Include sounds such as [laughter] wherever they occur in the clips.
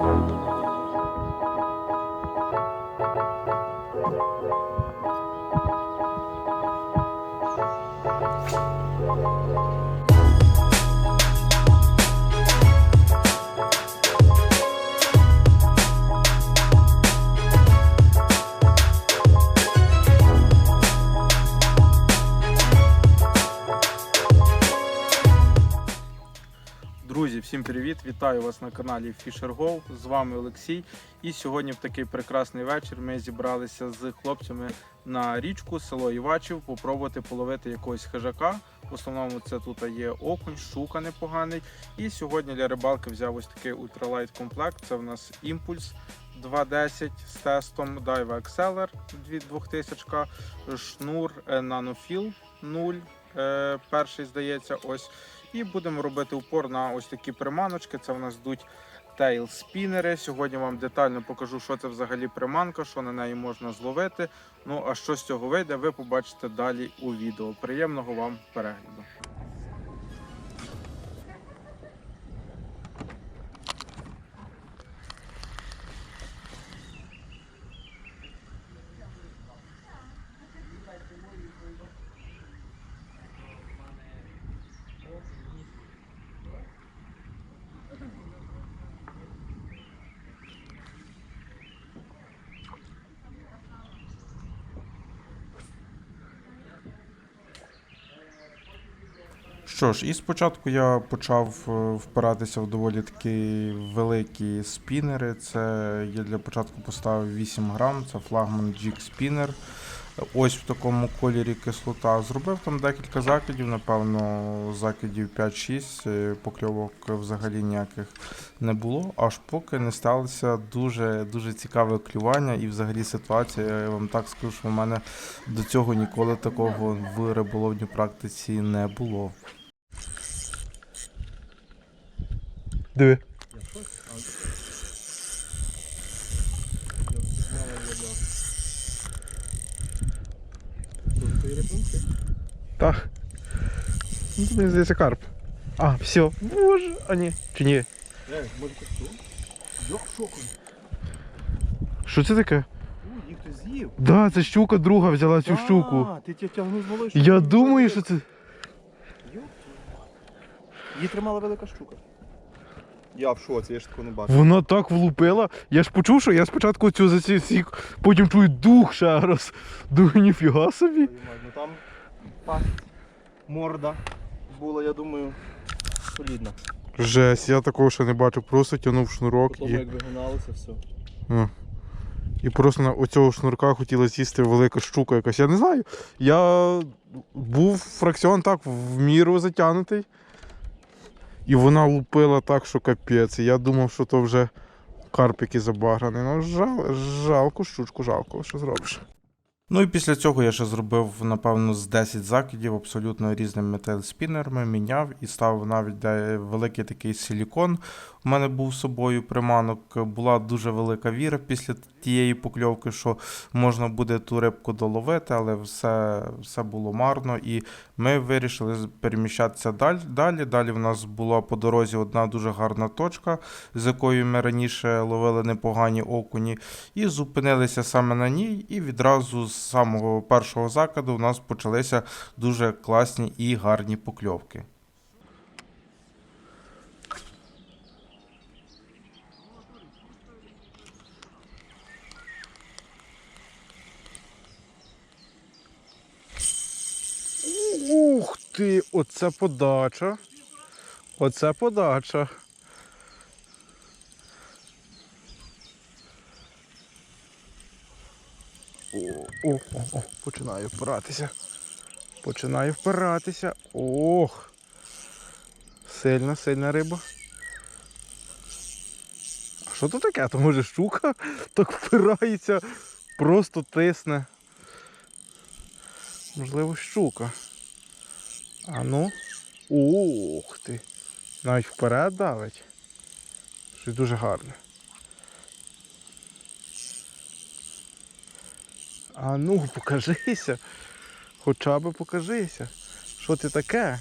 Друзі, Вітаю вас на каналі Fisher Go. З вами Олексій. І сьогодні в такий прекрасний вечір ми зібралися з хлопцями на річку, село Івачів, попробувати половити якогось хижака. В основному це тут є окунь, щука непоганий. І сьогодні для рибалки взяв ось такий ультралайт комплект. Це в нас імпульс 2.10 з тестом Dive Acceler 2000, шнур е, Nanofill 0. е, Перший здається, ось. І будемо робити упор на ось такі приманочки. Це в нас йдуть тейл спінери. Сьогодні вам детально покажу, що це взагалі приманка, що на неї можна зловити. Ну а що з цього вийде, ви побачите далі у відео. Приємного вам перегляду. Що ж, і спочатку я почав е, впиратися в доволі такі великі спінери. Це я для початку поставив 8 грам, це флагман Jig спінер. Ось в такому кольорі кислота. Зробив там декілька закидів, напевно, закидів 5-6, е, покльовок взагалі ніяких не було, аж поки не сталося дуже дуже цікаве клювання і взагалі ситуація. Я вам так скажу, що в мене до цього ніколи такого в риболовній практиці не було. Диви. Так. Ну, це, мені здається карп. А, все. Боже, а ні. Чи ні? Йох шоком. Що це таке? Їх хтось з'їв. Да, це щука друга взяла цю щуку. А, ти тя- тягнув з малою Я думаю, що це. Її тримала велика щука. Я в шоці, я ж такого не бачив. Вона так влупила. Я ж почув, що я спочатку цю засік, потім чую дух ще раз. Думаю, ніфіга собі. Ну там пасть, морда була, я думаю, солідна. Жесть, я такого ще не бачив. Просто тягнув шнурок Потім як вигиналося, все. А. І просто на оцього шнурка хотіла з'їсти велика щука якась. Я не знаю. Я був фракціон так в міру затягнутий. І вона лупила так, що капець. Я думав, що то вже карпики забаграний. Ну, жал, жалко, щучку, жалко, що зробиш. Ну і після цього я ще зробив, напевно, з 10 закидів абсолютно різними тейлспінерами, міняв і ставив навіть великий такий силікон. У мене був з собою приманок. Була дуже велика віра після тієї покльовки, що можна буде ту рибку доловити, але все, все було марно. І ми вирішили переміщатися далі. Далі в нас була по дорозі одна дуже гарна точка, з якою ми раніше ловили непогані окуні. І зупинилися саме на ній, і відразу з самого першого закиду у нас почалися дуже класні і гарні покльовки. Ух ти, оце подача. Оце подача. О, о, о, о, починаю впиратися. Починаю впиратися. Ох. Сильна, сильна риба. А що то таке? То може щука так впирається, просто тисне. Можливо, щука. А ну. Ух ти. Навіть вперед давить. Щось дуже гарне. А ну, покажися. Хоча б покажися. Що ти таке?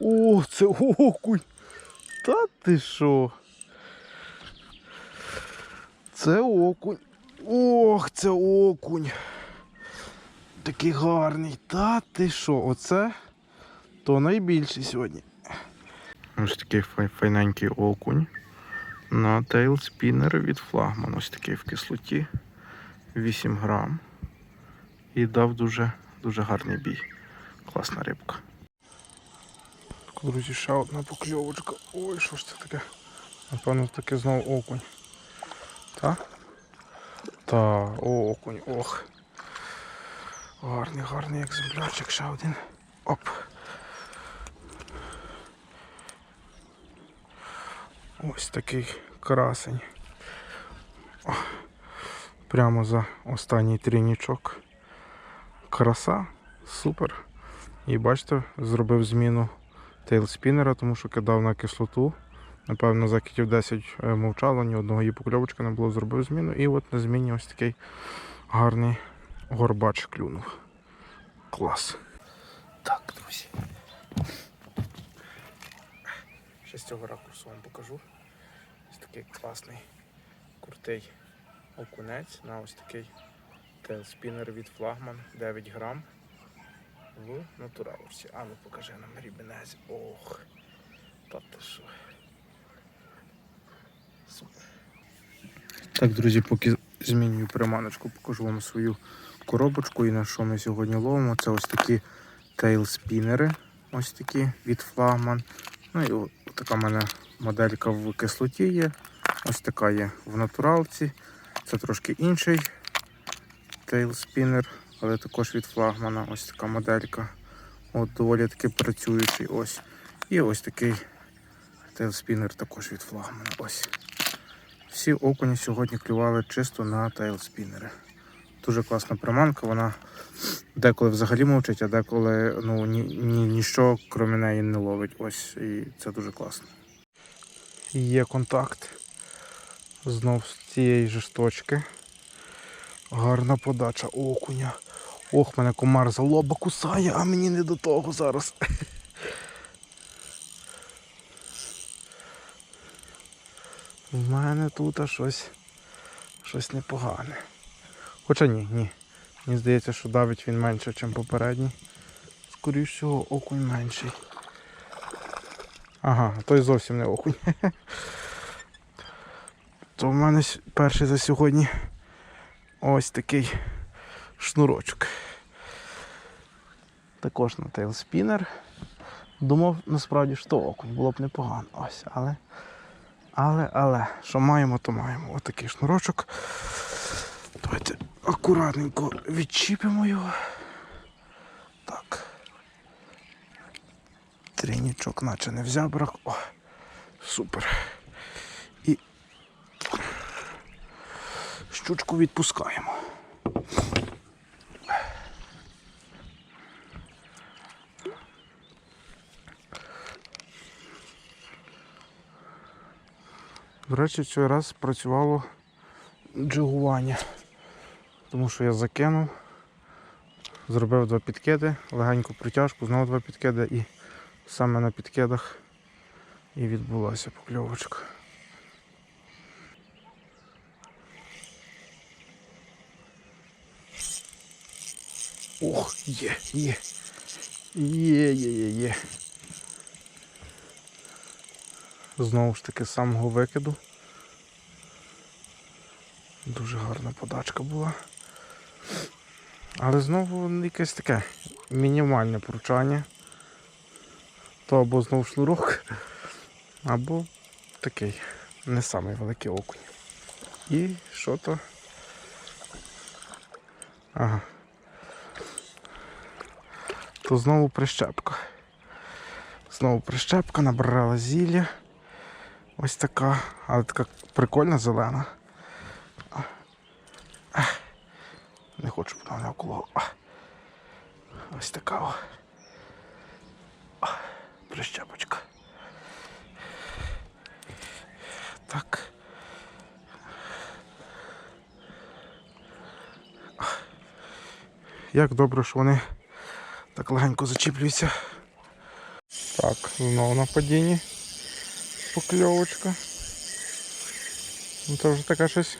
О, це окунь. Та ти що? Це окунь. Ох, це окунь. Такий гарний. Та ти що? Оце то найбільший сьогодні. Ось такий фай- файненький окунь. На тейлспінер від флагман. Ось такий в кислоті. 8 грам. І дав дуже, дуже гарний бій. Класна рибка. Друзі, ще одна покльовочка. Ой, що ж це таке? Напевно, таке знову окунь. Та? Та, окунь, ох. Гарний, гарний екземплярчик, ще один. Оп. Ось такий красень. О, прямо за останній трійнічок. Краса, супер. І бачите, зробив зміну тейлспінера, тому що кидав на кислоту. Напевно, закидів 10 е, мовчало, ні одного її покльовочка не було, зробив зміну. І от на зміні ось такий гарний горбач клюнув. Клас. Так, друзі. Ще з цього ракурсу вам покажу. Ось такий класний, крутий окунець на ось такий тейлспінер від флагман 9 грам в натуралусі. А ну покажи нам рібенезі. Ох. Та ти що. Супер. Так, друзі, поки змінюю приманочку, покажу вам свою коробочку і на що ми сьогодні ловимо. Це ось такі тейлспінери. Ось такі від флагман. Ну і така в мене моделька в кислоті є. Ось така є в натуралці. Це трошки інший тейлспінер, але також від флагмана. Ось така моделька. От доволі таки працюючий. Ось. І ось такий тейлспінер також від флагмана. Ось. Всі окуні сьогодні клювали чисто на тейлспінери. Дуже класна приманка, вона деколи взагалі мовчить, а деколи ну, ні, ні, ніщо крім неї не ловить. Ось і це дуже класно. Є контакт. Знов з цієї ж точки. Гарна подача окуня. Ох, мене комар за лоба кусає, а мені не до того зараз. [laughs] В мене тут щось, щось непогане. Хоча ні, ні. Мені здається, що давить він менше, ніж попередній. Скоріше всього, окунь менший. Ага, той зовсім не окунь. [laughs] То в мене перший за сьогодні ось такий шнурочок. Також на тейлспінер. Думав насправді, що окунь було б непогано. Ось, але. Але, але, що маємо, то маємо. Ось такий шнурочок. Давайте акуратненько відчіпимо його. Так. Тринічок наче не взяв брак. О, супер. І щучку відпускаємо. До речі, цей раз працювало джигування. Тому що я закинув, зробив два підкиди, легеньку притяжку, знову два підкиди і саме на підкидах і відбулася покльовочка. Ох, є, є. Є, є, є, є. Знову ж таки з самого викиду. Дуже гарна подачка була. Але знову якесь таке мінімальне пручання. То або знову шнурок, або такий не самий великий окунь. І що то? Ага. То знову прищепка. Знову прищепка, набрала зілля. Ось така, але така прикольна зелена. Хочу б вона навколо. Ось така о. Прищепочка. Так. Як добре, що вони так легенько зачіплюються. Так, знову на падінні. покльовочка. Ну це вже така щось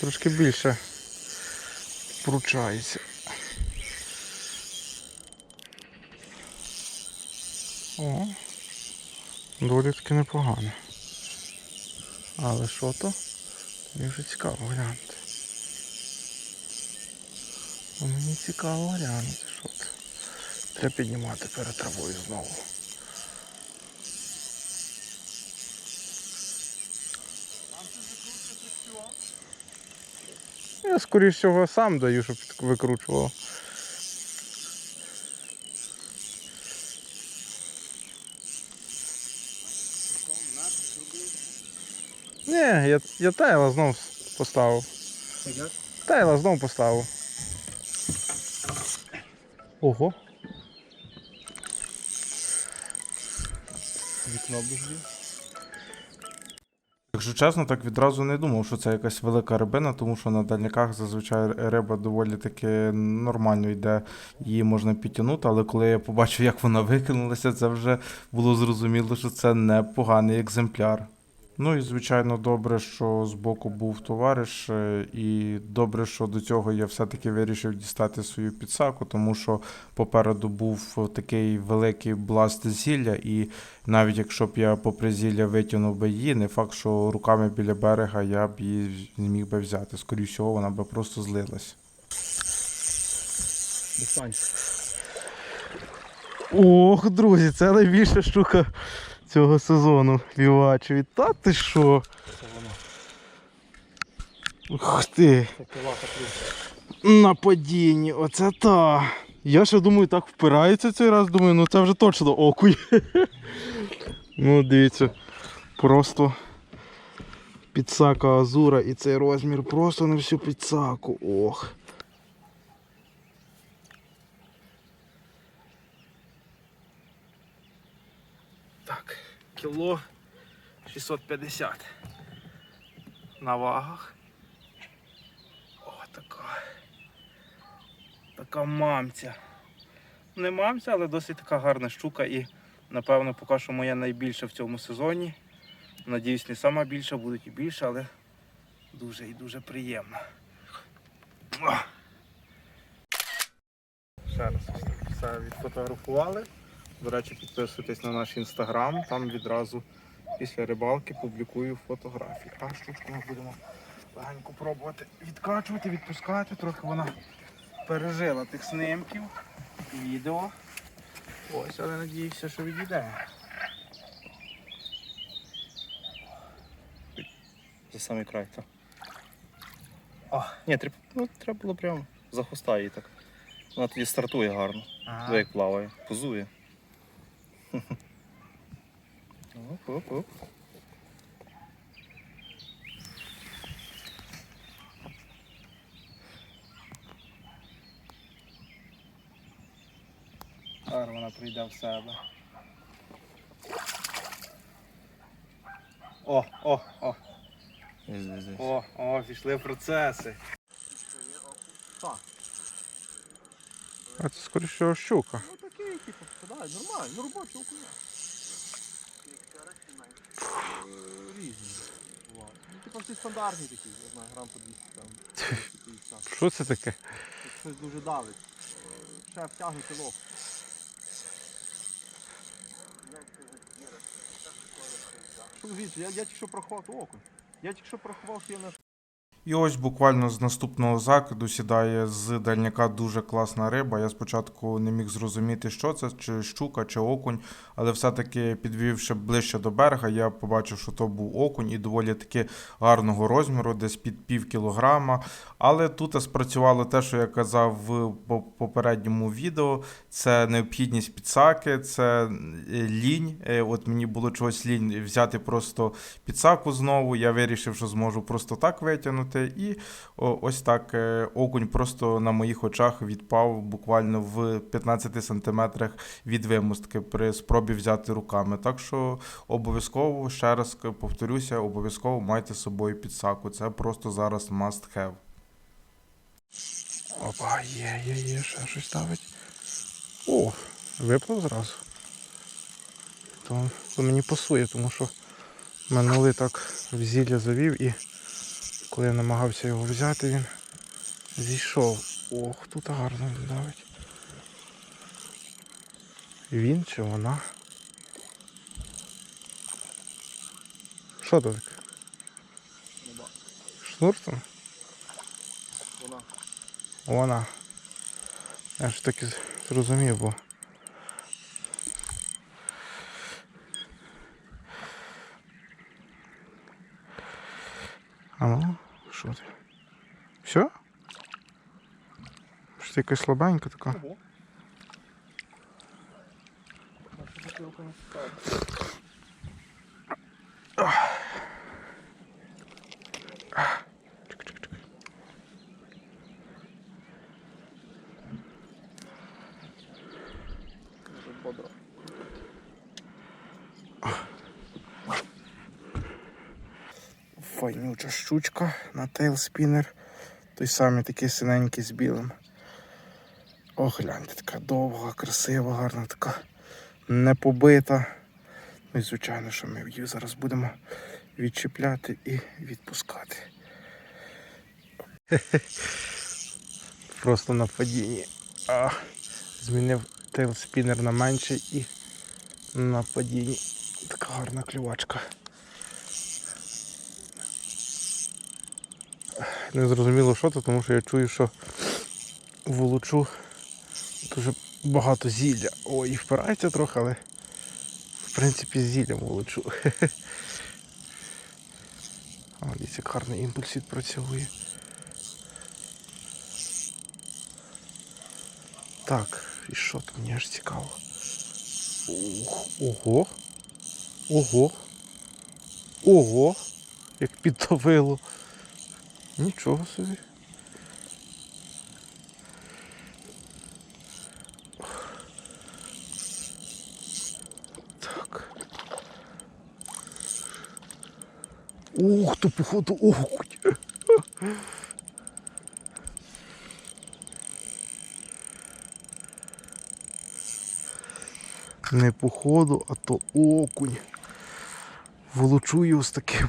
трошки більше вручається. О, доволі таки непогано. Але що то? Мені вже цікаво глянути. Ну, Мені цікаво глянути, що це. Треба піднімати перед травою знову. Я скоріш всього сам даю, щоб викручував. Ні, я, я тайла знов поставив. Тайла знов поставив. Ого. Вікно бужді. Якщо чесно, так відразу не думав, що це якась велика рибина, тому що на дальняках зазвичай риба доволі таки нормально йде, її можна підтягнути, але коли я побачив, як вона викинулася, це вже було зрозуміло, що це непоганий екземпляр. Ну і звичайно, добре, що збоку був товариш, е, і добре, що до цього я все-таки вирішив дістати свою підсаку, тому що попереду був такий великий бласт зілля, і навіть якщо б я попри зілля витягнув би її, не факт, що руками біля берега я б її не міг би взяти. Скоріше всього, вона би просто злилась. Ох, друзі, це найбільша штука цього сезону лівачеві. Та ти що? Воно. Ух ти! На падінні, оце та. Я ще думаю, так впирається цей раз, думаю, ну це вже точно окунь. ну, дивіться, просто підсака азура і цей розмір просто на всю підсаку. Ох. Так, кіло 650 на вагах. О, така. Така мамця. Не мамця, але досить така гарна щука і, напевно, поки що моя найбільша в цьому сезоні. Надіюсь, не сама більша, будуть і більше, але дуже і дуже приємно. Ще раз все відфотографували. До речі, підписуйтесь на наш інстаграм, там відразу після рибалки публікую фотографії. А штучку ми будемо легенько пробувати відкачувати, відпускати. Трохи вона пережила тих снимків, відео. Ось, але надіюся, що відійде. За самий край, так. О. Ні, треба, ну, треба було прямо за хвоста її так. Вона тоді стартує гарно. Ага. Як плаває, позує. Оп, оп, оп. Зараз вона прийде в себе. О, о, о, о, о, пішли процеси. А це скоріше щука. Попадає, нормально, ну робочий окуня. Різні. бувають. Ну, типу всі стандартні такі, я знаю, грам по 200 там. 250. [laughs] Що це таке? Тут Щось дуже давить. Е, Ще втягне кіло. Що звідси, я, я тільки що проховав окунь. Я тільки що проховав, що я на І ось буквально з наступного закиду сідає з дальняка дуже класна риба. Я спочатку не міг зрозуміти, що це, чи щука, чи окунь, але все-таки підвівши ближче до берега, я побачив, що то був окунь і доволі таки гарного розміру, десь під пів кілограма. Але тут спрацювало те, що я казав в попередньому відео. Це необхідність підсаки, це е, лінь. Е, От мені було чогось лінь взяти просто підсаку знову. Я вирішив, що зможу просто так витягнути. І ось так е, окунь просто на моїх очах відпав буквально в 15 сантиметрах від вимостки при спробі взяти руками. Так що обов'язково ще раз повторюся, обов'язково майте з собою підсаку. Це просто зараз must have. Опа, є, є, є, ще щось ставить. О, виплав зразу. То, то мені пасує, тому що Минулий так в зілля завів і коли я намагався його взяти, він зійшов. Ох, тут гарно давить. Він чи вона? Що? Нема. Шнур там? Вона. Вона. Я ж таки зрозумів, бо. А ну, що ти? Все? Що ти якась слабенька така? Ого. Файнюча щучка на тейлспінер. Той самий такий синенький з білим. О, гляньте, така довга, красива, гарна, така не побита. Ну і звичайно, що ми її зараз будемо відчіпляти і відпускати. [laughs] Просто на падінні. А, змінив тейлспінер на менший і на падінні. Така гарна клювачка. Не зрозуміло, що це, тому що я чую, що волочу дуже багато зілля. Ой, і впирається трохи, але в принципі з зіллям волочу. [laughs] О, дивіться, гарний імпульс відпрацьовує. Так, і що там, мені аж цікаво. Ух, Ого. Ого. Ого. Як підтовило. Нічого собі. Так. Ух, то походу окунь. Не походу, а то окунь. Волочу його з таким,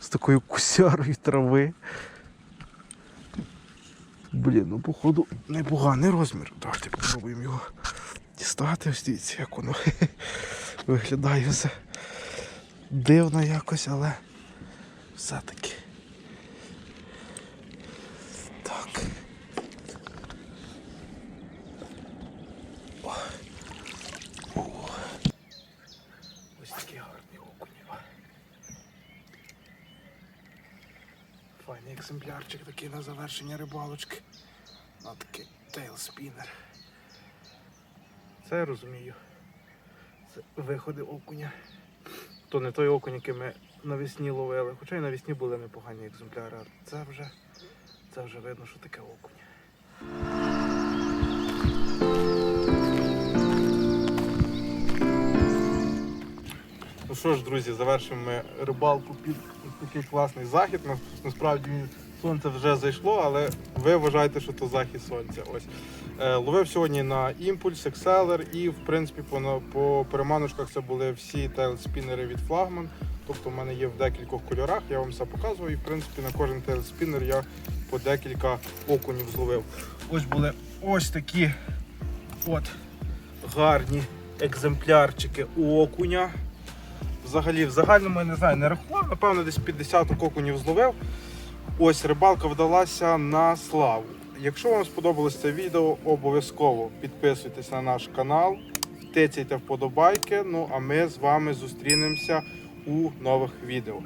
з такою кусярою трави. Блін, ну походу непоганий розмір. Давайте попробуємо його дістати. Ось дивіться, як воно [laughs] виглядає все дивно якось, але все-таки. Так. О. О. Ось такі гарні окуні. Файний екземплярчик такий на завершення рибалочки. На такий тейлспінер. Це я розумію. Це виходи окуня. То не той окунь, який ми навесні ловили. Хоча й навесні були непогані екземпляри. Це вже, це вже видно, що таке окунь. Ну що ж, друзі, завершимо ми рибалку під такий класний захід. Насправді він- сонце вже зайшло, але ви вважаєте, що то захід сонця. Ось. Е, ловив сьогодні на імпульс, екселер і в принципі по, по переманочках це були всі тейлспінери від флагман. Тобто в мене є в декількох кольорах, я вам все показую. І в принципі на кожен тейлспінер я по декілька окунів зловив. Ось були ось такі от гарні екземплярчики окуня. Взагалі, в загальному я не знаю, не рахував, напевно, десь 50 окунів зловив. Ось рибалка вдалася на славу. Якщо вам сподобалось це відео, обов'язково підписуйтесь на наш канал, тицяйте вподобайки. Ну а ми з вами зустрінемося у нових відео.